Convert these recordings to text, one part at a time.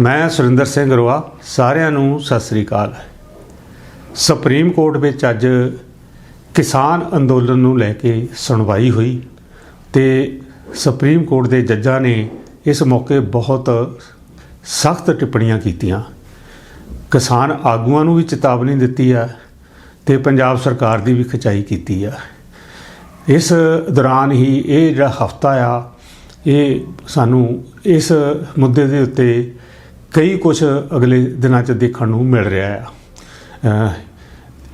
ਮੈਂ ਸੁਰਿੰਦਰ ਸਿੰਘ ਰੋਆ ਸਾਰਿਆਂ ਨੂੰ ਸਤਿ ਸ੍ਰੀ ਅਕਾਲ। ਸੁਪਰੀਮ ਕੋਰਟ ਵਿੱਚ ਅੱਜ ਕਿਸਾਨ ਅੰਦੋਲਨ ਨੂੰ ਲੈ ਕੇ ਸੁਣਵਾਈ ਹੋਈ ਤੇ ਸੁਪਰੀਮ ਕੋਰਟ ਦੇ ਜੱਜਾਂ ਨੇ ਇਸ ਮੌਕੇ ਬਹੁਤ ਸਖਤ ਟਿੱਪਣੀਆਂ ਕੀਤੀਆਂ। ਕਿਸਾਨ ਆਗੂਆਂ ਨੂੰ ਵੀ ਚੇਤਾਵਨੀ ਦਿੱਤੀ ਆ ਤੇ ਪੰਜਾਬ ਸਰਕਾਰ ਦੀ ਵੀ ਖਿਚਾਈ ਕੀਤੀ ਆ। ਇਸ ਦੌਰਾਨ ਹੀ ਇਹ ਜਿਹੜਾ ਹਫਤਾ ਆ, ਇਹ ਸਾਨੂੰ ਇਸ ਮੁੱਦੇ ਦੇ ਉੱਤੇ ਕਈ ਕੁਝ ਅਗਲੇ ਦਿਨਾਂ 'ਚ ਦੇਖਣ ਨੂੰ ਮਿਲ ਰਿਹਾ ਆ।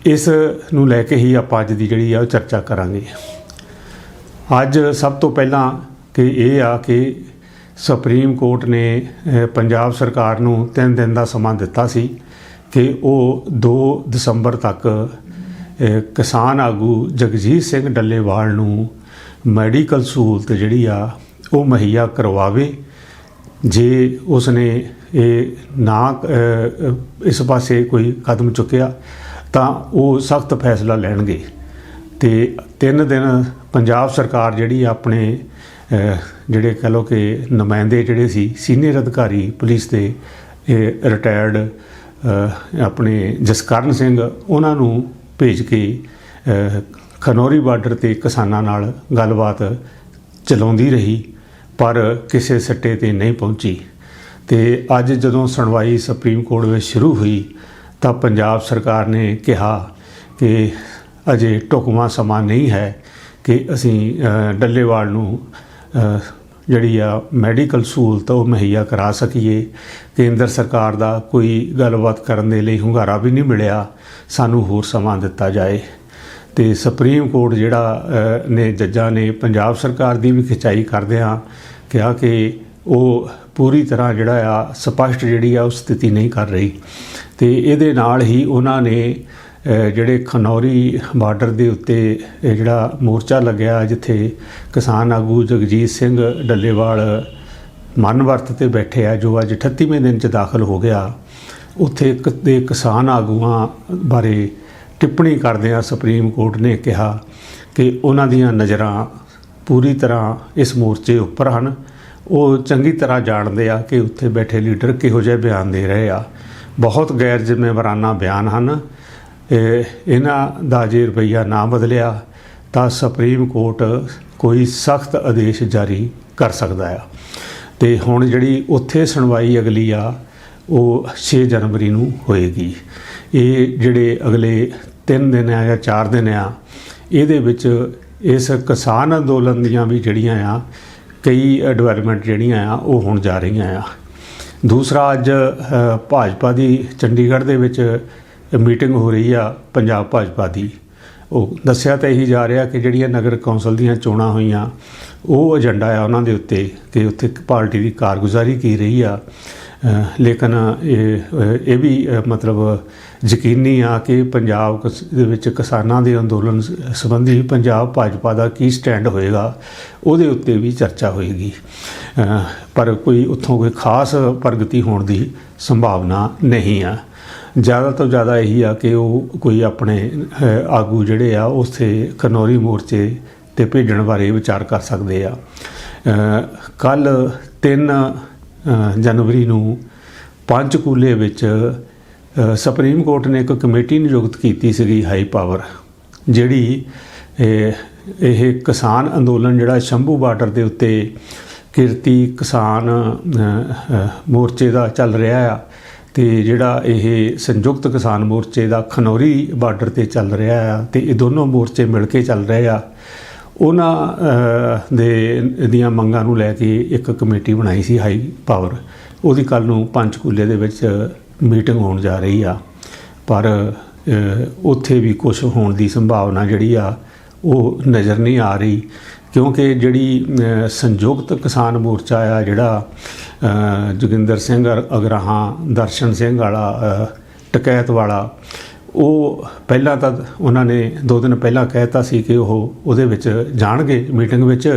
ਇਸ ਨੂੰ ਲੈ ਕੇ ਹੀ ਆਪਾਂ ਅੱਜ ਦੀ ਜਿਹੜੀ ਆ ਉਹ ਚਰਚਾ ਕਰਾਂਗੇ। ਅੱਜ ਸਭ ਤੋਂ ਪਹਿਲਾਂ ਕਿ ਇਹ ਆ ਕਿ ਸੁਪਰੀਮ ਕੋਰਟ ਨੇ ਪੰਜਾਬ ਸਰਕਾਰ ਨੂੰ 3 ਦਿਨ ਦਾ ਸਮਾਂ ਦਿੱਤਾ ਸੀ ਕਿ ਉਹ 2 ਦਸੰਬਰ ਤੱਕ ਕਿਸਾਨ ਆਗੂ ਜਗਜੀਤ ਸਿੰਘ ਡੱਲੇਵਾਲ ਨੂੰ ਮੈਡੀਕਲ ਸਹੂਲਤ ਜਿਹੜੀ ਆ ਉਹ ਮੁਹੱਈਆ ਕਰਵਾਵੇ। ਜੇ ਉਸਨੇ ਇਹ ਨਾ ਇਸ ਪਾਸੇ ਕੋਈ ਕਦਮ ਚੁੱਕਿਆ, ਤਾਂ ਉਹ ਸਖਤ ਫੈਸਲਾ ਲੈਣਗੇ। ਤੇ ਤਿੰਨ ਦਿਨ ਪੰਜਾਬ ਸਰਕਾਰ ਜਿਹੜੀ ਆਪਣੇ ਜਿਹੜੇ ਕਹ ਲੋ ਕਿ ਨੁਮਾਇੰਦੇ ਜਿਹੜੇ ਸੀ, ਸੀਨੀਅਰ ਅਧਿਕਾਰੀ ਪੁਲਿਸ ਦੇ ਰਿਟਾਇਰਡ ਆਪਣੇ ਜਸਕਰਨ ਸਿੰਘ, ਉਹਨਾਂ ਨੂੰ ਭੇਜ ਕੇ ਖਨੌਰੀ ਬਾਰਡਰ ਤੇ ਕਿਸਾਨਾਂ ਨਾਲ ਗੱਲਬਾਤ ਚਲਾਉਂਦੀ ਰਹੀ, ਪਰ ਕਿਸੇ ਸੱਟੇ ਤੇ ਨਹੀਂ ਪਹੁੰਚੀ। ਤੇ ਅੱਜ ਜਦੋਂ ਸੁਣਵਾਈ ਸੁਪਰੀਮ ਕੋਰਟ ਵਿੱਚ ਸ਼ੁਰੂ ਹੋਈ, ਤਾਂ ਪੰਜਾਬ ਸਰਕਾਰ ਨੇ ਕਿਹਾ ਕਿ ਅਜੇ ਢੁਕਵਾਂ ਸਮਾਂ ਨਹੀਂ ਹੈ ਕਿ ਅਸੀਂ ਡੱਲੇਵਾਲ ਨੂੰ ਜਿਹੜੀ ਆ ਮੈਡੀਕਲ ਸਹੂਲਤ ਉਹ ਮੁਹੱਈਆ ਕਰਾ ਸਕੀਏ। ਕੇਂਦਰ ਸਰਕਾਰ ਦਾ ਕੋਈ ਗੱਲਬਾਤ ਕਰਨ ਦੇ ਲਈ ਹੁੰਗਾਰਾ ਵੀ ਨਹੀਂ ਮਿਲਿਆ। ਸਾਨੂੰ ਹੋਰ ਸਮਾਂ ਦਿੱਤਾ ਜਾਏ। ਤੇ ਸੁਪਰੀਮ ਕੋਰਟ ਜਿਹੜਾ ਨੇ ਜੱਜਾਂ ਨੇ ਪੰਜਾਬ ਸਰਕਾਰ ਦੀ ਵੀ ਖਿਚਾਈ ਕਰਦਿਆਂ ਕਿਹਾ ਕਿ ਉਹ ਪੂਰੀ ਤਰ੍ਹਾਂ ਜਿਹੜਾ ਆ ਸਪਸ਼ਟ ਜਿਹੜੀ ਆ ਉਹ ਸਥਿਤੀ ਨਹੀਂ ਕਰ ਰਹੀ। ਤੇ ਇਹਦੇ ਨਾਲ ਹੀ ਉਹਨਾਂ ਨੇ ਜਿਹੜੇ ਖਨੌਰੀ ਬਾਰਡਰ ਦੇ ਉੱਤੇ ਜਿਹੜਾ ਮੋਰਚਾ ਲੱਗਿਆ ਜਿੱਥੇ ਕਿਸਾਨ ਆਗੂ ਜਗਜੀਤ ਸਿੰਘ ਡੱਲੇਵਾਲ ਮਨ ਵਰਤ ਤੇ ਬੈਠੇ ਆ, ਜੋ ਅੱਜ 38ਵੇਂ ਦਿਨ ਚ ਦਾਖਲ ਹੋ ਗਿਆ, ਉੱਥੇ ਇੱਕ ਦੇ ਕਿਸਾਨ ਆਗੂਆਂ ਬਾਰੇ ਟਿੱਪਣੀ ਕਰਦਿਆਂ ਸੁਪਰੀਮ ਕੋਰਟ ਨੇ ਕਿਹਾ ਕਿ ਉਹਨਾਂ ਦੀਆਂ ਨਜ਼ਰਾਂ ਪੂਰੀ ਤਰ੍ਹਾਂ ਇਸ ਮੋਰਚੇ ਉੱਪਰ ਹਨ। ਉਹ ਚੰਗੀ ਤਰ੍ਹਾਂ ਜਾਣਦੇ ਆ ਕਿ ਉੱਥੇ ਬੈਠੇ ਲੀਡਰ ਕਿਹੋ ਜਿਹੇ ਬਿਆਨ ਦੇ ਰਹੇ ਆ। ਬਹੁਤ ਗੈਰ ਜ਼ਿੰਮੇਵਾਰਾਨਾ ਬਿਆਨ ਹਨ। ਇਹਨਾਂ ਦਾ ਜੇ ਰੁਪਈਆ ਨਾ ਬਦਲਿਆ, ਤਾਂ ਸੁਪਰੀਮ ਕੋਰਟ ਕੋਈ ਸਖਤ ਆਦੇਸ਼ ਜਾਰੀ ਕਰ ਸਕਦਾ ਆ। ਤੇ ਹੁਣ ਜਿਹੜੀ ਉੱਥੇ ਸੁਣਵਾਈ ਅਗਲੀ ਆ, ਉਹ 6 ਜਨਵਰੀ ਨੂੰ ਹੋਏਗੀ। ਇਹ ਜਿਹੜੇ ਅਗਲੇ 3 ਦਿਨ ਆ ਜਾਂ 4 ਦਿਨ ਆ, ਇਹਦੇ ਵਿੱਚ ਇਸ ਕਿਸਾਨ ਅੰਦੋਲਨ ਦੀਆਂ ਵੀ ਜਿਹੜੀਆਂ ਆ ਕਈ ਡਿਵੈਲਪਮੈਂਟ ਜਿਹੜੀਆਂ ਆ, ਉਹ ਹੋਣ ਜਾ ਰਹੀਆਂ ਆ। ਦੂਸਰਾ ਅੱਜ ਭਾਜਪਾ ਦੀ ਚੰਡੀਗੜ੍ਹ ਦੇ ਵਿੱਚ ਮੀਟਿੰਗ ਹੋ ਰਹੀ ਆ, ਪੰਜਾਬ ਭਾਜਪਾ ਦੀ। ਉਹ ਦੱਸਿਆ ਤਾਂ ਇਹੀ ਜਾ ਰਿਹਾ ਕਿ ਜਿਹੜੀਆਂ ਨਗਰ ਕੌਂਸਲ ਦੀਆਂ ਚੋਣਾਂ ਹੋਈਆਂ, ਉਹ ਏਜੰਡਾ ਆ ਉਹਨਾਂ ਦੇ ਉੱਤੇ ਕਿ ਉੱਥੇ ਪਾਰਟੀ ਦੀ ਕਾਰਗੁਜ਼ਾਰੀ ਕੀ ਰਹੀ ਆ। ਲੇਕਿਨ ਇਹ ਇਹ ਵੀ ਮਤਲਬ ਯਕੀਨੀ ਆ ਕਿ ਪੰਜਾਬ ਕਿਸ- ਦੇ ਵਿੱਚ ਕਿਸਾਨਾਂ ਦੇ ਅੰਦੋਲਨ ਸੰਬੰਧੀ ਪੰਜਾਬ ਭਾਜਪਾ ਦਾ ਕੀ ਸਟੈਂਡ ਹੋਏਗਾ, ਉਹਦੇ ਉੱਤੇ ਵੀ ਚਰਚਾ ਹੋਏਗੀ। ਪਰ ਕੋਈ ਉੱਥੋਂ ਕੋਈ ਖਾਸ ਪ੍ਰਗਤੀ ਹੋਣ ਦੀ ਸੰਭਾਵਨਾ ਨਹੀਂ ਆ। ਜ਼ਿਆਦਾ ਤੋਂ ਜ਼ਿਆਦਾ ਇਹੀ ਆ ਕਿ ਉਹ ਕੋਈ ਆਪਣੇ ਆਗੂ ਜਿਹੜੇ ਆ, ਉਸੇ ਕਨੌਰੀ ਮੋਰਚੇ ਤੇ ਭੇਜਣ ਬਾਰੇ ਵਿਚਾਰ ਕਰ ਸਕਦੇ ਆ। ਕੱਲ 3 ਜਨਵਰੀ ਨੂੰ ਪੰਚਕੂਲੇ ਵਿੱਚ ਸੁਪਰੀਮ ਕੋਰਟ ਨੇ ਇੱਕ ਕਮੇਟੀ ਨਿਯੁਕਤ ਕੀਤੀ ਸੀਗੀ ਹਾਈ ਪਾਵਰ, ਜਿਹੜੀ ਇਹ ਕਿਸਾਨ ਅੰਦੋਲਨ ਜਿਹੜਾ ਸ਼ੰਭੂ ਬਾਰਡਰ ਦੇ ਉੱਤੇ ਕਿਰਤੀ ਕਿਸਾਨ ਮੋਰਚੇ ਦਾ ਚੱਲ ਰਿਹਾ ਆ, ਤੇ ਜਿਹੜਾ ਇਹ ਸੰਯੁਕਤ ਕਿਸਾਨ ਮੋਰਚੇ ਦਾ ਖਨੌਰੀ ਬਾਰਡਰ ਤੇ ਚੱਲ ਰਿਹਾ ਆ, ਤੇ ਇਹ ਦੋਨੋਂ ਮੋਰਚੇ ਮਿਲ ਕੇ ਚੱਲ ਰਹੇ ਆ, ਉਹਨਾਂ ਦੇ, ਦੀਆਂ ਮੰਗਾਂ ਨੂੰ ਲੈ ਕੇ ਇੱਕ ਕਮੇਟੀ ਬਣਾਈ ਸੀ ਹਾਈ ਪਾਵਰ, ਉਹਦੀ ਕੱਲ ਨੂੰ ਪੰਚਕੂਲੇ ਦੇ ਵਿੱਚ ਮੀਟਿੰਗ ਹੋਣ ਜਾ ਰਹੀ ਆ, ਪਰ ਉੱਥੇ ਵੀ ਕੁਝ ਹੋਣ ਦੀ ਸੰਭਾਵਨਾ ਜਿਹੜੀ ਆ, ਉਹ ਨਜ਼ਰ ਨਹੀਂ ਆ ਰਹੀ, ਕਿਉਂਕਿ ਜਿਹੜੀ ਸੰਯੁਕਤ ਕਿਸਾਨ ਮੋਰਚਾ ਆ ਜਿਹੜਾ ਜੋਗਿੰਦਰ ਸਿੰਘ ਅਗਰਾਹਾਂ, ਦਰਸ਼ਨ ਸਿੰਘ ਵਾਲਾ ਟਕੈਤ ਵਾਲਾ, ਉਹ ਪਹਿਲਾਂ ਤਾਂ ਉਹਨਾਂ ਨੇ ਦੋ ਦਿਨ ਪਹਿਲਾਂ ਕਹਿਤਾ ਸੀ ਕਿ ਉਹ ਉਹਦੇ ਵਿੱਚ ਜਾਣਗੇ ਮੀਟਿੰਗ ਵਿੱਚ,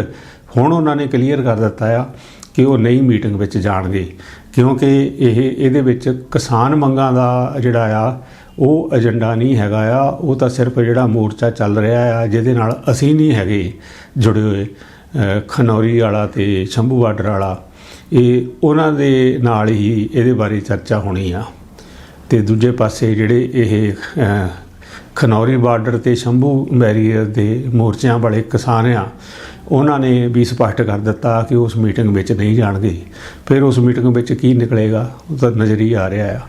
ਹੁਣ ਉਹਨਾਂ ਨੇ ਕਲੀਅਰ ਕਰ ਦਿੱਤਾ ਆ ਕਿ ਉਹ ਨਹੀਂ ਮੀਟਿੰਗ ਵਿੱਚ ਜਾਣਗੇ। ਕਿਉਂਕਿ ਇਹ, ਇਹਦੇ ਵਿੱਚ ਕਿਸਾਨ ਮੰਗਾਂ ਦਾ ਜਿਹੜਾ ਆ, ਉਹ ਏਜੰਡਾ ਨਹੀਂ ਹੈਗਾ ਆ। ਉਹ ਤਾਂ ਸਿਰਫ ਜਿਹੜਾ ਮੋਰਚਾ ਚੱਲ ਰਿਹਾ ਆ, ਜਿਹਦੇ ਨਾਲ ਅਸੀਂ ਨਹੀਂ ਹੈਗੇ ਜੁੜੇ ਹੋਏ ਖਨੌਰੀ ਵਾਲਾ ਤੇ ਸ਼ੰਭੂ ਬਾਰਡਰ ਵਾਲਾ। ਇਹ ਉਹਨਾਂ ਦੇ ਨਾਲ ਹੀ ਇਹਦੇ ਬਾਰੇ ਚਰਚਾ ਹੋਣੀ ਆ। ਤੇ ਦੂਜੇ ਪਾਸੇ ਜਿਹੜੇ ਇਹ ਖਨੌਰੀ ਬਾਰਡਰ ਤੇ ਸ਼ੰਭੂ ਬੈਰੀਅਰ ਦੇ ਮੋਰਚਿਆਂ ਵਾਲੇ ਕਿਸਾਨ ਆ ਉਹਨਾਂ ਨੇ ਵੀ ਸਪਸ਼ਟ ਕਰ ਦਿੱਤਾ ਕਿ ਉਸ ਮੀਟਿੰਗ ਵਿੱਚ ਨਹੀਂ ਜਾਣਗੇ। ਫਿਰ ਉਸ ਮੀਟਿੰਗ ਵਿੱਚ ਕੀ ਨਿਕਲੇਗਾ, ਉਹ ਤਾਂ ਨਜ਼ਰ ਹੀ ਆ ਰਿਹਾ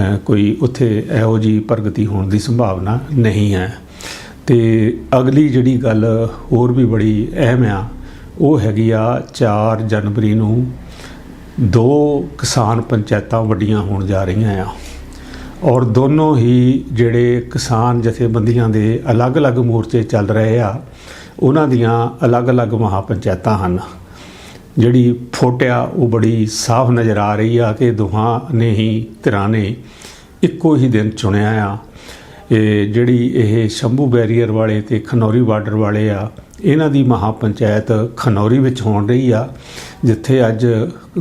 ਆ। ਕੋਈ ਉੱਥੇ ਇਹੋ ਜੀ ਪ੍ਰਗਤੀ ਹੋਣ ਦੀ ਸੰਭਾਵਨਾ ਨਹੀਂ ਹੈ। ਤੇ ਅਗਲੀ ਜਿਹੜੀ ਗੱਲ ਹੋਰ ਵੀ ਬੜੀ ਅਹਿਮ ਆ, ਉਹ ਹੈਗੀ ਆ 4 ਜਨਵਰੀ ਨੂੰ ਦੋ ਕਿਸਾਨ ਪੰਚਾਇਤਾਂ ਵੱਡੀਆਂ ਹੋਣ ਜਾ ਰਹੀਆਂ ਆ। ਔਰ ਦੋਨੋਂ ਹੀ ਜਿਹੜੇ ਕਿਸਾਨ ਜਥੇਬੰਦੀਆਂ ਦੇ ਅਲੱਗ-ਅਲੱਗ ਮੋਰਚੇ ਚੱਲ ਰਹੇ ਆ ਉਹਨਾਂ ਦੀਆਂ ਅਲੱਗ-ਅਲੱਗ ਮਹਾ ਪੰਚਾਇਤਾਂ ਹਨ। ਜਿਹੜੀ ਫੋਟਿਆ, ਉਹ ਬੜੀ ਸਾਫ਼ ਨਜ਼ਰ ਆ ਰਹੀ ਆ ਕਿ ਦੋਹਾਂ ਨੇ ਹੀ ਧਿਰਾਂ ਨੇ ਇੱਕੋ ਹੀ ਦਿਨ ਚੁਣਿਆ ਆ। ਇਹ ਜਿਹੜੀ ਇਹ ਸ਼ੰਭੂ ਬੈਰੀਅਰ ਵਾਲੇ ਤੇ ਖਨੌਰੀ ਬਾਰਡਰ ਵਾਲੇ ਆ, ਇਹਨਾਂ ਦੀ ਮਹਾ ਪੰਚਾਇਤ ਖਨੌਰੀ ਵਿੱਚ ਹੋਣ ਰਹੀ ਆ, ਜਿੱਥੇ ਅੱਜ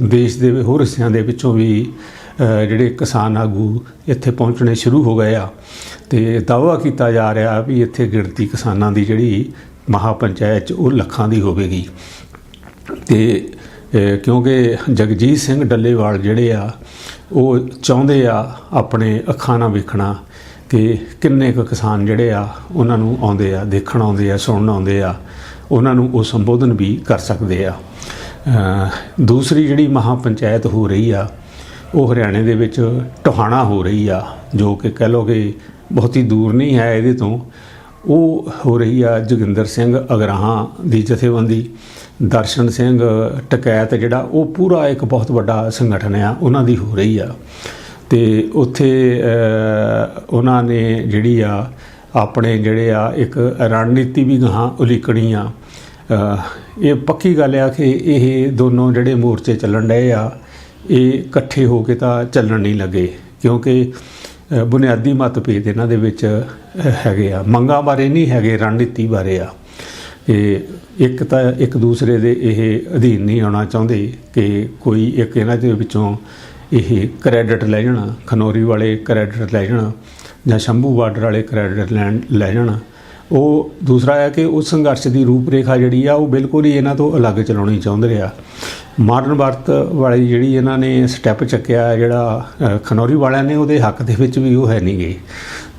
ਦੇਸ਼ ਦੇ ਹੋਰ ਹਿੱਸਿਆਂ ਦੇ ਵਿੱਚੋਂ ਵੀ ਜਿਹੜੇ ਕਿਸਾਨ ਆਗੂ ਇੱਥੇ ਪਹੁੰਚਣੇ ਸ਼ੁਰੂ ਹੋ ਗਏ ਆ। ਤੇ ਦਾਅਵਾ ਕੀਤਾ ਜਾ ਰਿਹਾ ਵੀ ਇੱਥੇ ਗਿਣਤੀ ਕਿਸਾਨਾਂ ਦੀ ਜਿਹੜੀ ਮਹਾ ਪੰਚਾਇਤ 'ਚ ਉਹ ਲੱਖਾਂ ਦੀ ਹੋਵੇਗੀ। ਤੇ ਕਿਉਂਕਿ ਜਗਜੀਤ ਸਿੰਘ ਡੱਲੇਵਾਲ ਜਿਹੜੇ ਆ, ਉਹ ਚਾਹੁੰਦੇ ਆ ਆਪਣੇ ਅੱਖਾਂ ਨਾਲ ਵੇਖਣਾ ਕਿ ਕਿੰਨੇ ਕੁ ਕਿਸਾਨ ਜਿਹੜੇ ਆ, ਉਹਨਾਂ ਨੂੰ ਆਉਂਦੇ ਆ, ਦੇਖਣ ਆਉਂਦੇ ਆ, ਸੁਣਨ ਆਉਂਦੇ ਆ, ਉਹਨਾਂ ਨੂੰ ਉਹ ਸੰਬੋਧਨ ਵੀ ਕਰ ਸਕਦੇ ਆ। ਦੂਸਰੀ ਜਿਹੜੀ ਮਹਾ ਪੰਚਾਇਤ ਹੋ ਰਹੀ ਆ, ਉਹ ਹਰਿਆਣੇ ਦੇ ਵਿੱਚ ਟੋਹਾਣਾ ਹੋ ਰਹੀ ਆ, ਜੋ ਕਿ ਕਹਿ ਲਓ ਕਿ ਬਹੁਤੀ ਦੂਰ ਨਹੀਂ ਹੈ ਇਹਦੇ ਤੋਂ ਉਹ ਹੋ ਰਹੀ ਆ ਜੋਗਿੰਦਰ ਸਿੰਘ ਅਗਰਾਹਾਂ ਦੀ ਜਥੇਬੰਦੀ। ਦਰਸ਼ਨ ਸਿੰਘ ਟਕੈਤ ਜਿਹੜਾ, ਉਹ ਪੂਰਾ ਇੱਕ ਬਹੁਤ ਵੱਡਾ ਸੰਗਠਨ ਆ, ਉਹਨਾਂ ਦੀ ਹੋ ਰਹੀ ਆ। ਤੇ ਉੱਥੇ ਉਹਨਾਂ ਨੇ ਜਿਹੜੀ ਆ, ਆਪਣੇ ਜਿਹੜੇ ਆ, ਇੱਕ ਰਣਨੀਤੀ ਵੀ ਗਾਹਾਂ ਉਲੀਕਣੀ ਆ। ਇਹ ਪੱਕੀ ਗੱਲ ਆ ਕਿ ਇਹ ਦੋਨੋਂ ਜਿਹੜੇ ਮੋਰਚੇ ਚੱਲਣ ਡਏ ਆ, ਇਹ ਇਕੱਠੇ ਹੋ ਕੇ ਤਾਂ ਚੱਲਣ ਨਹੀਂ ਲੱਗੇ। ਕਿਉਂਕਿ ਬੁਨਿਆਦੀ ਮਤਭੇਦ ਇਹਨਾਂ ਦੇ ਵਿੱਚ ਹੈਗੇ ਆ। ਮੰਗਾਂ ਬਾਰੇ ਨਹੀਂ ਹੈਗੇ, ਰਣਨੀਤੀ ਬਾਰੇ ਆ। ਇਹ ਇੱਕ ਤਾਂ ਇੱਕ ਦੂਸਰੇ ਦੇ ਇਹ ਅਧੀਨ ਨਹੀਂ ਆਉਣਾ ਚਾਹੁੰਦੇ ਕਿ ਕੋਈ ਇੱਕ ਇਹਨਾਂ ਦੇ ਵਿੱਚੋਂ ਇਹ ਕ੍ਰੈਡਿਟ ਲੈ ਜਾਣਾ, ਖਨੌਰੀ ਵਾਲੇ ਕ੍ਰੈਡਿਟ ਲੈ ਜਾਣਾ ਜਾਂ ਸ਼ੰਭੂ ਬਾਰਡਰ ਵਾਲੇ ਕ੍ਰੈਡਿਟ ਲੈਣ, ਲੈ ਜਾਣਾ। ਉਹ ਦੂਸਰਾ ਹੈ ਕਿ ਉਸ ਸੰਘਰਸ਼ ਦੀ ਰੂਪਰੇਖਾ ਜਿਹੜੀ ਆ, ਉਹ ਬਿਲਕੁਲ ਹੀ ਇਹਨਾਂ ਤੋਂ ਅਲੱਗ ਚਲਾਉਣੀ ਚਾਹੁੰਦੇ ਰਿਹਾ। ਮਾਰਨ ਵਰਤ ਵਾਲੀ ਜਿਹੜੀ ਇਹਨਾਂ ਨੇ ਸਟੈਪ ਚੱਕਿਆ ਜਿਹੜਾ ਖਨੌਰੀ ਵਾਲਿਆਂ ਨੇ, ਉਹਦੇ ਹੱਕ ਦੇ ਵਿੱਚ ਵੀ ਉਹ ਹੈ ਨਹੀਂ ਗਏ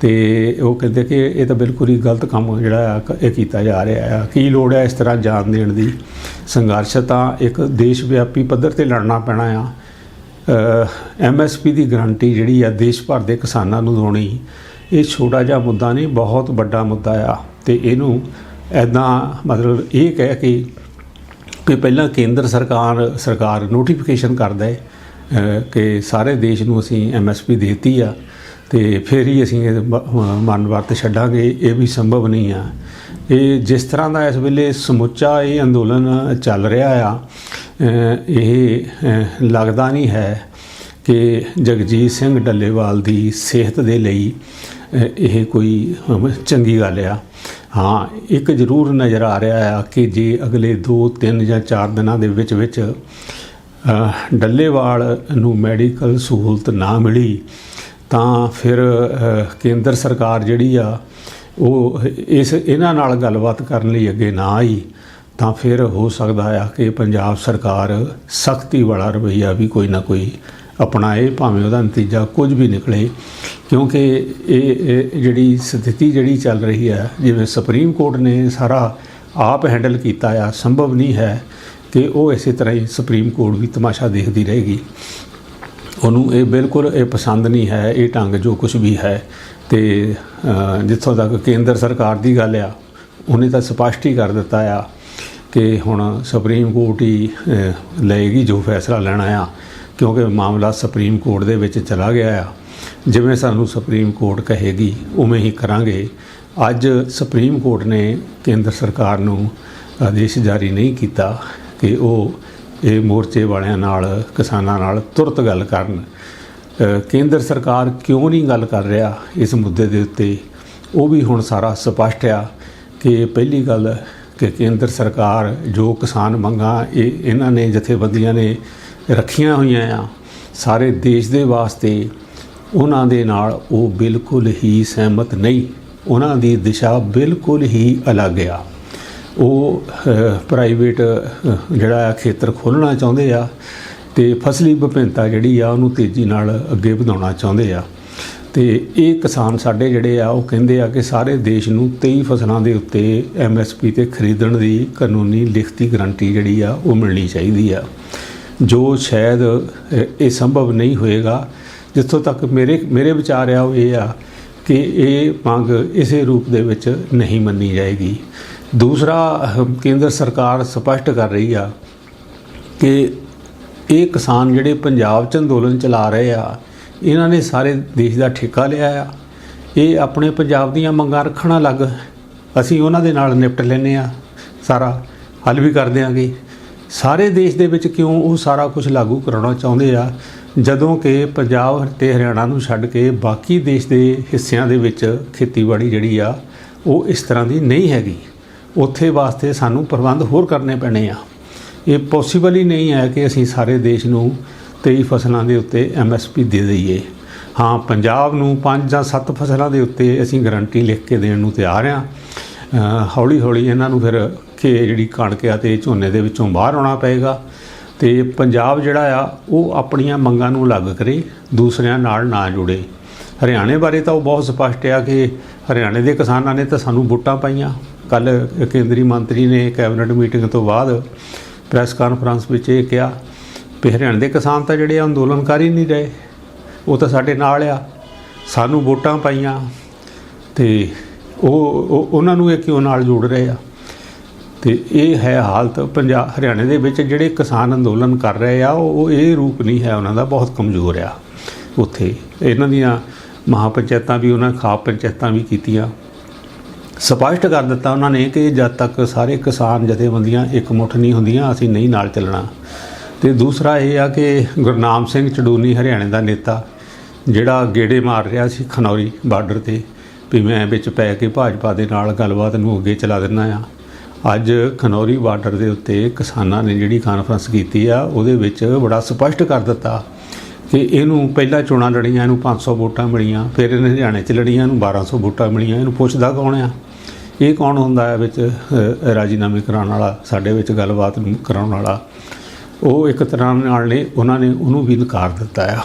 ਤੇ ਉਹ ਕਹਿੰਦੇ ਕਿ ਇਹ ਤਾਂ ਬਿਲਕੁਲ ਹੀ ਗਲਤ ਕੰਮ ਜਿਹੜਾ ਆ, ਕ- ਇਹ ਕੀਤਾ ਜਾ ਰਿਹਾ ਆ। ਕੀ ਲੋੜ ਹੈ ਇਸ ਤਰ੍ਹਾਂ ਜਾਨ ਦੇਣ ਦੀ? ਸੰਘਰਸ਼ ਤਾਂ ਇੱਕ ਦੇਸ਼ ਵਿਆਪੀ ਪੱਧਰ ਤੇ ਲੜਨਾ ਪੈਣਾ ਆ। ਐਮਐਸਪੀ ਦੀ ਗਰੰਟੀ ਜਿਹੜੀ ਆ, ਦੇਸ਼ ਭਰ ਦੇ ਕਿਸਾਨਾਂ ਨੂੰ ਦੇਣੀ। ਇਹ ਛੋਟਾ ਜਿਹਾ ਮੁੱਦਾ ਨਹੀਂ, ਬਹੁਤ ਵੱਡਾ ਮੁੱਦਾ ਆ। ਤੇ ਇਹਨੂੰ ਐਦਾਂ ਮਤਲਬ ਇਹ ਕਹਿ ਕੇ ਕਿ ਪਹਿਲਾਂ ਕੇਂਦਰ ਸਰਕਾਰ ਸਰਕਾਰ ਨੋਟੀਫਿਕੇਸ਼ਨ ਕਰਦਾ ਹੈ ਕਿ ਸਾਰੇ ਦੇਸ਼ ਨੂੰ ਅਸੀਂ ਐਮਐਸਪੀ ਦੇਤੀ ਆ ਤੇ ਫਿਰ ਹੀ ਅਸੀਂ ਇਹ ਮਨ ਵਰਤ ਛੱਡਾਂਗੇ, ਇਹ ਵੀ ਸੰਭਵ ਨਹੀਂ ਆ। ਇਹ ਜਿਸ ਤਰ੍ਹਾਂ ਦਾ ਇਸ ਵੇਲੇ ਸਮੁੱਚਾ ਇਹ ਅੰਦੋਲਨ ਚੱਲ ਰਿਹਾ ਆ ਇਹ ਲੱਗਦਾ ਨਹੀਂ ਹੈ ਕਿ ਜਗਜੀਤ ਸਿੰਘ ਡੱਲੇਵਾਲ ਦੀ ਸਿਹਤ ਦੇ ਲਈ ਇਹ ਕੋਈ ਚੰਗੀ ਗੱਲ ਆ। ਹਾਂ, ਇੱਕ ਜ਼ਰੂਰ ਨਜ਼ਰ ਆ ਰਿਹਾ ਆ ਕਿ ਜੇ ਅਗਲੇ 2 3 ਜਾਂ 4 ਦਿਨਾਂ ਦੇ ਵਿੱਚ ਵਿੱਚ ਡੱਲੇਵਾਲ ਨੂੰ ਮੈਡੀਕਲ ਸਹੂਲਤ ਨਾ ਮਿਲੀ, ਤਾਂ ਫਿਰ ਕੇਂਦਰ ਸਰਕਾਰ ਜਿਹੜੀ ਆ, ਉਹ ਇਸ, ਇਹਨਾਂ ਨਾਲ ਗੱਲਬਾਤ ਕਰਨ ਲਈ ਅੱਗੇ ਨਾ ਆਈ, ਤਾਂ ਫਿਰ ਹੋ ਸਕਦਾ ਆ ਕਿ ਪੰਜਾਬ ਸਰਕਾਰ ਸਖਤੀ ਵਾਲਾ ਰਵੱਈਆ ਵੀ ਕੋਈ ਨਾ ਕੋਈ ਅਪਣਾਏ, ਭਾਵੇਂ ਉਹਦਾ ਨਤੀਜਾ ਕੁਝ ਵੀ ਨਿਕਲੇ। ਕਿਉਂਕਿ ਇਹ ਇਹ ਜਿਹੜੀ ਸਥਿਤੀ ਜਿਹੜੀ ਚੱਲ ਰਹੀ ਹੈ, ਜਿਵੇਂ ਸੁਪਰੀਮ ਕੋਰਟ ਨੇ ਸਾਰਾ ਆਪ ਹੈਂਡਲ ਕੀਤਾ ਆ, ਸੰਭਵ ਨਹੀਂ ਹੈ ਕਿ ਉਹ ਇਸੇ ਤਰ੍ਹਾਂ ਹੀ ਸੁਪਰੀਮ ਕੋਰਟ ਵੀ ਤਮਾਸ਼ਾ ਦੇਖਦੀ ਰਹੇਗੀ। ਉਹਨੂੰ ਇਹ ਬਿਲਕੁਲ ਇਹ ਪਸੰਦ ਨਹੀਂ ਹੈ, ਇਹ ਢੰਗ ਜੋ ਕੁਝ ਵੀ ਹੈ। ਤੇ ਜਿੱਥੋਂ ਤੱਕ ਕੇਂਦਰ ਸਰਕਾਰ ਦੀ ਗੱਲ ਆ, ਉਹਨੇ ਤਾਂ ਸਪਸ਼ਟ ਹੀ ਕਰ ਦਿੱਤਾ ਆ ਕਿ ਹੁਣ ਸੁਪਰੀਮ ਕੋਰਟ ਹੀ ਲਏਗੀ ਜੋ ਫੈਸਲਾ ਲੈਣਾ ਆ, ਕਿਉਂਕਿ ਮਾਮਲਾ ਸੁਪਰੀਮ ਕੋਰਟ ਦੇ ਵਿੱਚ ਚਲਾ ਗਿਆ ਆ। ਜਿਵੇਂ ਸਾਨੂੰ ਸੁਪਰੀਮ ਕੋਰਟ ਕਹੇਗੀ, ਉਵੇਂ ਹੀ ਕਰਾਂਗੇ। ਅੱਜ ਸੁਪਰੀਮ ਕੋਰਟ ਨੇ ਕੇਂਦਰ ਸਰਕਾਰ ਨੂੰ ਆਦੇਸ਼ ਜਾਰੀ ਨਹੀਂ ਕੀਤਾ ਕਿ ਉਹ ਇਹ ਮੋਰਚੇ ਵਾਲਿਆਂ ਨਾਲ, ਕਿਸਾਨਾਂ ਨਾਲ ਤੁਰਤ ਗੱਲ ਕਰਨ। ਕੇਂਦਰ ਸਰਕਾਰ ਕਿਉਂ ਨਹੀਂ ਗੱਲ ਕਰ ਰਿਹਾ ਇਸ ਮੁੱਦੇ ਦੇ ਉੱਤੇ? ਉਹ ਵੀ ਹੁਣ ਸਾਰਾ ਸਪਸ਼ਟ ਆ ਕਿ ਪਹਿਲੀ ਗੱਲ ਕਿ ਕੇਂਦਰ ਸਰਕਾਰ ਜੋ ਕਿਸਾਨ ਮੰਗਾਂ ਇਹ ਇਹਨਾਂ ਨੇ ਜਥੇਬੰਦੀਆਂ ਨੇ ਰੱਖੀਆਂ ਹੋਈਆਂ ਆ, ਸਾਰੇ ਦੇਸ਼ ਦੇ ਵਾਸਤੇ ਉਹਨਾਂ ਦੇ ਨਾਲ ਉਹ ਬਿਲਕੁਲ ਹੀ ਸਹਿਮਤ ਨਹੀਂ। ਉਹਨਾਂ ਦੀ ਦਿਸ਼ਾ ਬਿਲਕੁਲ ਹੀ ਅਲੱਗ ਆ। ਉਹ ਪ੍ਰਾਈਵੇਟ ਜਿਹੜਾ ਆ ਖੇਤਰ ਖੋਲ੍ਹਣਾ ਚਾਹੁੰਦੇ ਆ ਤੇ ਫਸਲੀ ਵਿਭਿੰਨਤਾ ਜਿਹੜੀ ਆ ਉਹਨੂੰ ਤੇਜ਼ੀ ਨਾਲ ਅੱਗੇ ਵਧਾਉਣਾ ਚਾਹੁੰਦੇ ਆ। ਤੇ ਇਹ ਕਿਸਾਨ ਸਾਡੇ ਜਿਹੜੇ ਆ ਉਹ ਕਹਿੰਦੇ ਆ ਕਿ ਸਾਰੇ ਦੇਸ਼ ਨੂੰ 23 ਫਸਲਾਂ ਦੇ ਉੱਤੇ ਐਮਐਸਪੀ ਤੇ ਖਰੀਦਣ ਦੀ ਕਾਨੂੰਨੀ ਲਿਖਤੀ ਗਰੰਟੀ ਜਿਹੜੀ ਆ ਉਹ ਮਿਲਣੀ ਚਾਹੀਦੀ ਆ। ਜੋ ਸ਼ਾਇਦ ਇਹ ਸੰਭਵ ਨਹੀਂ ਹੋਏਗਾ ਜਿੱਥੋਂ ਤੱਕ ਮੇਰੇ ਮੇਰੇ ਵਿਚਾਰ ਆ, ਉਹ ਇਹ ਆ ਕਿ ਇਹ ਮੰਗ ਇਸੇ ਰੂਪ ਦੇ ਵਿੱਚ ਨਹੀਂ ਮੰਨੀ ਜਾਏਗੀ। ਦੂਸਰਾ ਕੇਂਦਰ ਸਰਕਾਰ ਸਪਸ਼ਟ ਕਰ ਰਹੀ ਆ ਕਿ ਇਹ ਕਿਸਾਨ ਜਿਹੜੇ ਪੰਜਾਬ 'ਚ ਅੰਦੋਲਨ ਚਲਾ ਰਹੇ ਆ, ਇਹਨਾਂ ਨੇ ਸਾਰੇ ਦੇਸ਼ ਦਾ ਠੇਕਾ ਲਿਆ ਆ। ਇਹ ਆਪਣੇ ਪੰਜਾਬ ਦੀਆਂ ਮੰਗਾਂ ਰੱਖਣਾ ਲੱਗ ਅਸੀਂ ਉਹਨਾਂ ਦੇ ਨਾਲ ਨਿਪਟ ਲੈਨੇ ਆ। ਸਾਰਾ ਹੱਲ ਵੀ ਕਰ ਦਿਆਂਗੇ। ਸਾਰੇ ਦੇਸ਼ ਦੇ ਵਿੱਚ ਕਿਉਂ ਉਹ ਸਾਰਾ ਕੁਝ ਲਾਗੂ ਕਰਾਉਣਾ ਚਾਹੁੰਦੇ ਆ? ਜਦੋਂ ਕਿ ਪੰਜਾਬ ਤੇ ਹਰਿਆਣਾ ਨੂੰ ਛੱਡ ਕੇ ਬਾਕੀ ਦੇਸ਼ ਦੇ ਹਿੱਸਿਆਂ ਦੇ ਵਿੱਚ ਖੇਤੀਬਾੜੀ ਜਿਹੜੀ ਆ, ਉਹ ਇਸ ਤਰ੍ਹਾਂ ਦੀ ਨਹੀਂ ਹੈਗੀ। ਉੱਥੇ ਵਾਸਤੇ ਸਾਨੂੰ ਪ੍ਰਬੰਧ ਹੋਰ ਕਰਨੇ ਪੈਣੇ ਆ। ਇਹ ਪੋਸੀਬਲ ਹੀ ਨਹੀਂ ਹੈ ਕਿ ਅਸੀਂ ਸਾਰੇ ਦੇਸ਼ ਨੂੰ 23 ਫਸਲਾਂ ਦੇ ਉੱਤੇ ਐਮਐਸਪੀ ਦੇ ਦਈਏ। ਹਾਂ, ਪੰਜਾਬ ਨੂੰ 5 ਜਾਂ 7 ਫਸਲਾਂ ਦੇ ਉੱਤੇ ਅਸੀਂ ਗਾਰੰਟੀ ਲਿਖ ਕੇ ਦੇਣ ਨੂੰ ਤਿਆਰ ਹਾਂ। ਹੌਲੀ ਹੌਲੀ ਇਹਨਾਂ ਨੂੰ ਫਿਰ ਕਿ ਜਿਹੜੀ ਕਣਕ ਆ ਤੇ ਝੋਨੇ ਦੇ ਵਿੱਚੋਂ ਬਾਹਰ ਆਉਣਾ ਪਏਗਾ। ਤੇ ਪੰਜਾਬ ਜਿਹੜਾ ਆ, ਉਹ ਆਪਣੀਆਂ ਮੰਗਾਂ ਨੂੰ ਅਲੱਗ ਕਰੇ, ਦੂਸਰਿਆਂ ਨਾਲ ਨਾ ਜੁੜੇ। ਹਰਿਆਣੇ ਬਾਰੇ ਤਾਂ ਉਹ ਬਹੁਤ ਸਪਸ਼ਟ ਆ ਕਿ ਹਰਿਆਣੇ ਦੇ ਕਿਸਾਨਾਂ ਨੇ ਤਾਂ ਸਾਨੂੰ ਵੋਟਾਂ ਪਾਈਆਂ। ਕੱਲ ਕੇਂਦਰੀ ਮੰਤਰੀ ਨੇ ਕੈਬਨਿਟ ਮੀਟਿੰਗ ਤੋਂ ਬਾਅਦ ਪ੍ਰੈਸ ਕਾਨਫਰੰਸ ਵਿੱਚ ਇਹ ਕਿਹਾ ਵੀ ਹਰਿਆਣੇ ਦੇ ਕਿਸਾਨ ਤਾਂ ਜਿਹੜੇ ਆ ਅੰਦੋਲਨ ਨਹੀਂ ਰਹੇ, ਉਹ ਤਾਂ ਸਾਡੇ ਨਾਲ ਆ। ਸਾਨੂੰ ਵੋਟਾਂ ਪਾਈਆਂ ਤੇ ਉਹ, ਉਹ- ਉਹਨਾਂ ਨੂੰ ਇਹ ਕਿਉਂ ਨਾਲ ਜੋੜ ਰਹੇ ਆ? ਤੇ ਇਹ ਹੈ ਹਾਲਤ ਪੰਜਾਬ ਹਰਿਆਣੇ ਦੇ ਵਿੱਚ ਜਿਹੜੇ ਕਿਸਾਨ ਅੰਦੋਲਨ ਕਰ ਰਹੇ ਆ ਉਹ ਇਹ ਰੂਪ ਨਹੀਂ ਹੈ, ਉਹਨਾਂ ਦਾ ਬਹੁਤ ਕਮਜ਼ੋਰ ਆ ਉੱਥੇ। ਇਹਨਾਂ ਦੀਆਂ ਮਹਾਪੰਚਾਇਤਾਂ ਵੀ, ਉਹਨਾਂ ਖਾਪ ਪੰਚਾਇਤਾਂ ਵੀ ਕੀਤੀਆਂ। ਸਪਸ਼ਟ ਕਰ ਦਿੱਤਾ ਉਹਨਾਂ ਨੇ ਕਿ ਜਦ ਤੱਕ ਸਾਰੇ ਕਿਸਾਨ ਜਥੇਬੰਦੀਆਂ ਇਕਮੁੱਠ ਨਹੀਂ ਹੁੰਦੀਆਂ, ਅਸੀਂ ਨਹੀਂ ਨਾਲ ਚੱਲਣਾ। ਤੇ ਦੂਸਰਾ ਇਹ ਆ ਕਿ ਗੁਰਨਾਮ ਸਿੰਘ ਚਡੂਨੀ ਹਰਿਆਣੇ ਦਾ ਨੇਤਾ, ਜਿਹੜਾ ਗੇੜੇ ਮਾਰ ਰਿਹਾ ਸੀ ਖਨੌਰੀ ਬਾਰਡਰ ਤੇ, ਵੀ ਮੈਂ ਵਿੱਚ ਪੈ ਕੇ ਭਾਜਪਾ ਦੇ ਨਾਲ ਗੱਲਬਾਤ ਨੂੰ ਅੱਗੇ ਚਲਾ ਦਿੰਦਾ ਆ। ਅੱਜ ਖਨੌਰੀ ਬਾਰਡਰ ਦੇ ਉੱਤੇ ਕਿਸਾਨਾਂ ਨੇ ਜਿਹੜੀ ਕਾਨਫਰੰਸ ਕੀਤੀ ਆ, ਉਹਦੇ ਵਿੱਚ ਬੜਾ ਸਪਸ਼ਟ ਕਰ ਦਿੱਤਾ ਕਿ ਇਹਨੂੰ ਪਹਿਲਾਂ ਚੋਣਾਂ ਲੜੀਆਂ, ਇਹਨੂੰ 500 ਵੋਟਾਂ ਮਿਲੀਆਂ, ਫਿਰ ਇਹਨੇ ਹਰਿਆਣੇ 'ਚ ਲੜੀਆਂ, ਇਹਨੂੰ 1200 ਵੋਟਾਂ ਮਿਲੀਆਂ, ਇਹਨੂੰ ਪੁੱਛਦਾ ਕੌਣ ਆ? ਇਹ ਕੌਣ ਹੁੰਦਾ ਹੈ ਵਿੱਚ ਰਾਜੀਨਾਮੇ ਕਰਾਉਣ ਵਾਲਾ, ਸਾਡੇ ਵਿੱਚ ਗੱਲਬਾਤ ਕਰਾਉਣ ਵਾਲਾ? ਉਹ ਇੱਕ ਤਰ੍ਹਾਂ ਨਾਲ ਨੇ, ਉਹਨਾਂ ਨੇ ਉਹਨੂੰ ਵੀ ਇਨਕਾਰ ਦਿੱਤਾ ਆ।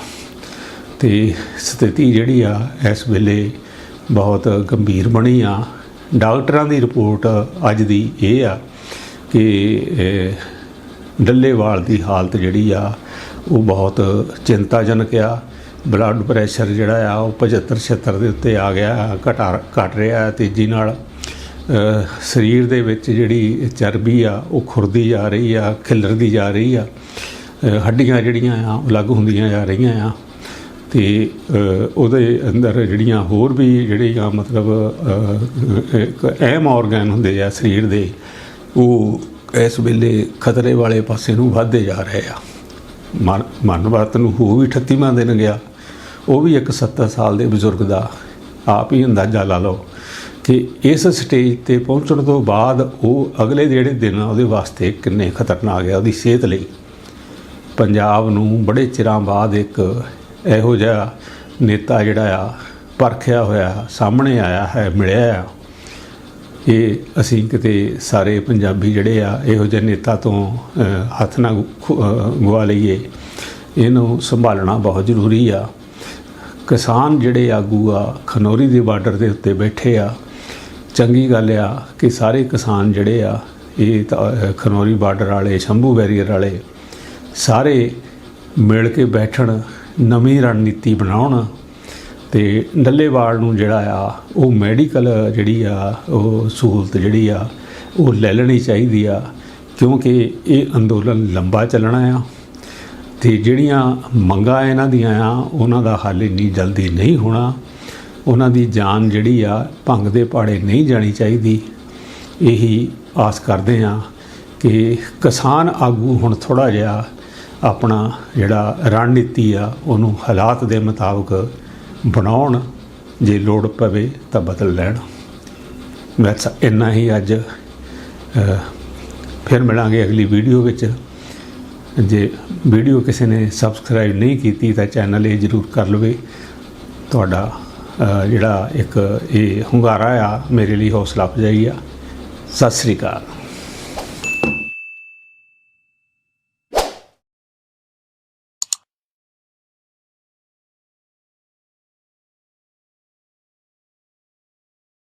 ਤੇ ਸਥਿਤੀ ਜਿਹੜੀ ਆ, ਇਸ ਵੇਲੇ ਬਹੁਤ ਗੰਭੀਰ ਬਣੀ ਆ। ਡਾਕਟਰਾਂ ਦੀ ਰਿਪੋਰਟ ਅੱਜ ਦੀ ਇਹ ਆ ਕਿ ਅ, ਡੱਲੇਵਾਲ ਦੀ ਹਾਲਤ ਜਿਹੜੀ ਆ ਉਹ ਬਹੁਤ ਚਿੰਤਾਜਨਕ ਆ। ਬਲੱਡ ਪ੍ਰੈਸ਼ਰ ਜਿਹੜਾ ਆ ਉਹ 75 76 ਦੇ ਉੱਤੇ ਆ ਗਿਆ ਘਟਾ ਘਟ ਰਿਹਾ ਹੈ ਤੇਜ਼ੀ ਨਾਲ। ਸਰੀਰ ਦੇ ਵਿੱਚ ਜਿਹੜੀ ਚਰਬੀ ਆ ਉਹ ਖੁਰਦੀ ਜਾ ਰਹੀ ਆ ਖਿਲਰਦੀ ਜਾ ਰਹੀ ਆ। ਹੱਡੀਆਂ ਜਿਹੜੀਆਂ ਆ ਉਹ ਅਲੱਗ ਹੁੰਦੀਆਂ ਜਾ ਰਹੀਆਂ ਆ। ਤੇ ਉਹਦੇ ਅੰਦਰ ਜਿਹੜੀਆਂ ਹੋਰ ਵੀ ਜਿਹੜੀਆਂ ਮਤਲਬ ਇੱਕ ਅਹਿਮ ਆਰਗਨ ਹੁੰਦੇ ਆ ਸਰੀਰ ਦੇ, ਉਹ ਇਸ ਵੇਲੇ ਖਤਰੇ ਵਾਲੇ ਪਾਸੇ ਨੂੰ ਵੱਧਦੇ ਜਾ ਰਹੇ ਆ। ਮਨ, ਮਨਵਰਤ ਨੂੰ ਹੋ ਵੀ 38ਵਾਂ ਦਿਨ ਗਿਆ। ਉਹ ਵੀ ਇੱਕ 70 ਸਾਲ ਦੇ ਬਜ਼ੁਰਗ ਦਾ ਆਪ ਹੀ ਅੰਦਾਜ਼ਾ ਲਾ ਲਓ ਕਿ ਇਸ ਸਟੇਜ ਤੇ ਪਹੁੰਚਣ ਤੋਂ ਬਾਅਦ ਉਹ ਅਗਲੇ ਜਿਹੜੇ ਦਿਨ ਉਹਦੇ ਵਾਸਤੇ ਕਿੰਨੇ ਖਤਰਨਾਕ ਆ, ਉਹਦੀ ਸਿਹਤ ਲਈ। ਪੰਜਾਬ ਨੂੰ ਬੜੇ ਚਿਰਾਂ ਬਾਅਦ ਇੱਕ ਇਹੋ ਜਿਹਾ ਨੇਤਾ ਜਿਹੜਾ ਆ ਪਰਖਿਆ ਹੋਇਆ ਸਾਹਮਣੇ ਆਇਆ ਹੈ ਮਿਲਿਆ ਆ। ਇਹ ਅਸੀਂ ਕਿਤੇ ਸਾਰੇ ਪੰਜਾਬੀ ਜਿਹੜੇ ਆ ਇਹੋ ਜਿਹੇ ਨੇਤਾ ਤੋਂ ਹੱਥ ਨਾ ਖੁ- ਅ, ਗਵਾ ਲਈਏ। ਇਹਨੂੰ ਸੰਭਾਲਣਾ ਬਹੁਤ ਜ਼ਰੂਰੀ ਆ। ਕਿਸਾਨ ਜਿਹੜੇ ਆਗੂ ਆ ਖਨੌਰੀ ਦੇ ਬਾਰਡਰ ਦੇ ਉੱਤੇ ਬੈਠੇ ਆ। ਚੰਗੀ ਗੱਲ ਆ ਕਿ ਸਾਰੇ ਕਿਸਾਨ ਜਿਹੜੇ ਆ ਇਹ ਤਾਂ, ਖਨੌਰੀ ਬਾਰਡਰ ਵਾਲੇ ਸ਼ੰਭੂ ਬੈਰੀਅਰ ਵਾਲੇ ਸਾਰੇ ਮਿਲ ਕੇ ਬੈਠਣ ਨਵੀਂ ਰਣਨੀਤੀ ਬਣਾਉਣ ਤੇ ਡੱਲੇਵਾਲ ਨੂੰ ਜਿਹੜਾ ਆ, ਉਹ ਮੈਡੀਕਲ ਜਿਹੜੀ ਆ, ਉਹ ਸਹੂਲਤ ਜਿਹੜੀ ਆ, ਉਹ ਲੈ ਲੈਣੀ ਚਾਹੀਦੀ ਆ, ਕਿਉਂਕਿ ਇਹ ਅੰਦੋਲਨ ਲੰਬਾ ਚੱਲਣਾ ਆ ਤੇ ਜਿਹੜੀਆਂ ਮੰਗਾਂ ਇਹਨਾਂ ਦੀਆਂ ਆ, ਉਹਨਾਂ ਦਾ ਹੱਲ ਇੰਨੀ ਜਲਦੀ ਨਹੀਂ ਹੋਣਾ। ਉਹਨਾਂ ਦੀ ਜਾਨ ਜਿਹੜੀ ਆ, ਭੰਗ ਦੇ ਪਾੜੇ ਨਹੀਂ ਜਾਣੀ ਚਾਹੀਦੀ। ਇਹੀ ਆਸ ਕਰਦੇ ਆ ਕਿ ਕਿਸਾਨ ਆਗੂ ਹੁਣ ਥੋੜਾ ਜਿਹਾ ਆਪਣਾ ਜਿਹੜਾ ਰਣਨੀਤੀ ਆ, ਉਹਨੂੰ ਹਾਲਾਤ ਦੇ ਮੁਤਾਬਕ ਬਣਾਉਣ ਜੇ ਲੋੜ ਪਵੇ ਤਾਂ ਬਦਲ ਲੈਣ। ਬਸ ਇੰਨਾ ਹੀ ਅੱਜ ਫਿਰ ਮਿਲਾਂਗੇ ਅਗਲੀ ਵੀਡੀਓ ਵਿੱਚ। ਜੇ ਵੀਡੀਓ ਕਿਸੇ ਨੇ ਸਬਸਕ੍ਰਾਈਬ ਨਹੀਂ ਕੀਤੀ ਤਾਂ ਚੈਨਲ ਇਹ ਜਰੂਰ ਕਰ ਲਵੇ। ਤੁਹਾਡਾ ਜਿਹੜਾ ਇੱਕ ਇਹ ਹੁੰਗਾਰਾ ਆ, ਮੇਰੇ ਲਈ ਹੌਸਲਾ ਅਫਜ਼ਾਈ ਆ। ਸਤਿ ਸ੍ਰੀ ਅਕਾਲ।